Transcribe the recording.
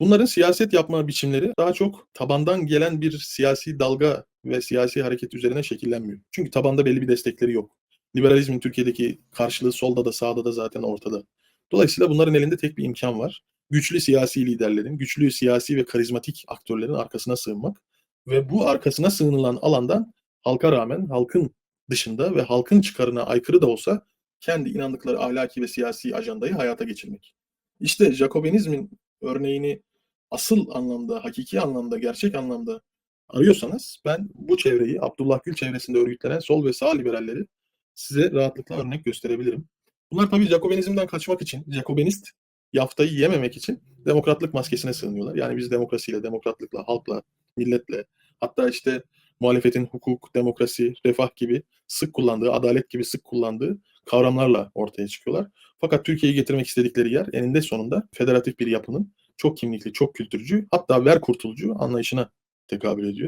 Bunların siyaset yapma biçimleri daha çok tabandan gelen bir siyasi dalga ve siyasi hareket üzerine şekillenmiyor. Çünkü tabanda belli bir destekleri yok. Liberalizmin Türkiye'deki karşılığı solda da sağda da zaten ortada. Dolayısıyla bunların elinde tek bir imkan var. Güçlü siyasi liderlerin, güçlü siyasi ve karizmatik aktörlerin arkasına sığınmak ve bu arkasına sığınılan alandan halka rağmen halkın dışında ve halkın çıkarına aykırı da olsa kendi inandıkları ahlaki ve siyasi ajandayı hayata geçirmek. İşte Jacobenizmin örneğini asıl anlamda, hakiki anlamda, gerçek anlamda arıyorsanız ben bu çevreyi, Abdullah Gül çevresinde örgütlenen sol ve sağ liberalleri size rahatlıkla örnek gösterebilirim. Bunlar tabii Jacobenizmden kaçmak için, Jacobenist yaftayı yememek için demokratlık maskesine sığınıyorlar. Yani biz demokrasiyle, demokratlıkla, halkla, milletle, hatta işte muhalefetin hukuk, demokrasi, refah gibi sık kullandığı, adalet gibi sık kullandığı kavramlarla ortaya çıkıyorlar. Fakat Türkiye'yi getirmek istedikleri yer eninde sonunda federatif bir yapının çok kimlikli, çok kültürcü, hatta ver kurtulcu anlayışına tekabül ediyor.